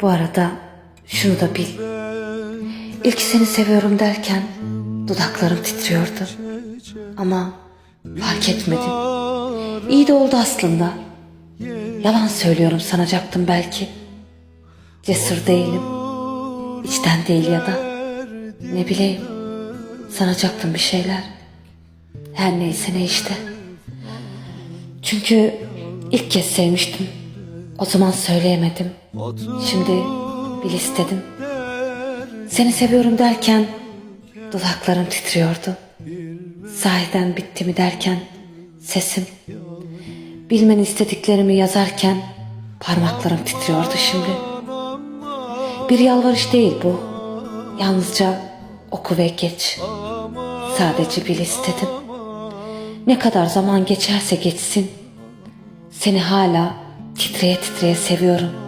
Bu arada şunu da bil. İlk seni seviyorum derken dudaklarım titriyordu. Ama fark etmedim. İyi de oldu aslında. Yalan söylüyorum sanacaktım belki. Cesur değilim. İçten değil ya da. Ne bileyim. Sanacaktım bir şeyler. Her neyse ne işte. Çünkü ilk kez sevmiştim. O zaman söyleyemedim. Şimdi bil istedim. Seni seviyorum derken dudaklarım titriyordu. Sahiden bitti mi derken sesim. Bilmeni istediklerimi yazarken parmaklarım titriyordu şimdi. Bir yalvarış değil bu. Yalnızca oku ve geç. Sadece bil istedim. Ne kadar zaman geçerse geçsin. Seni hala titreye titreye seviyorum.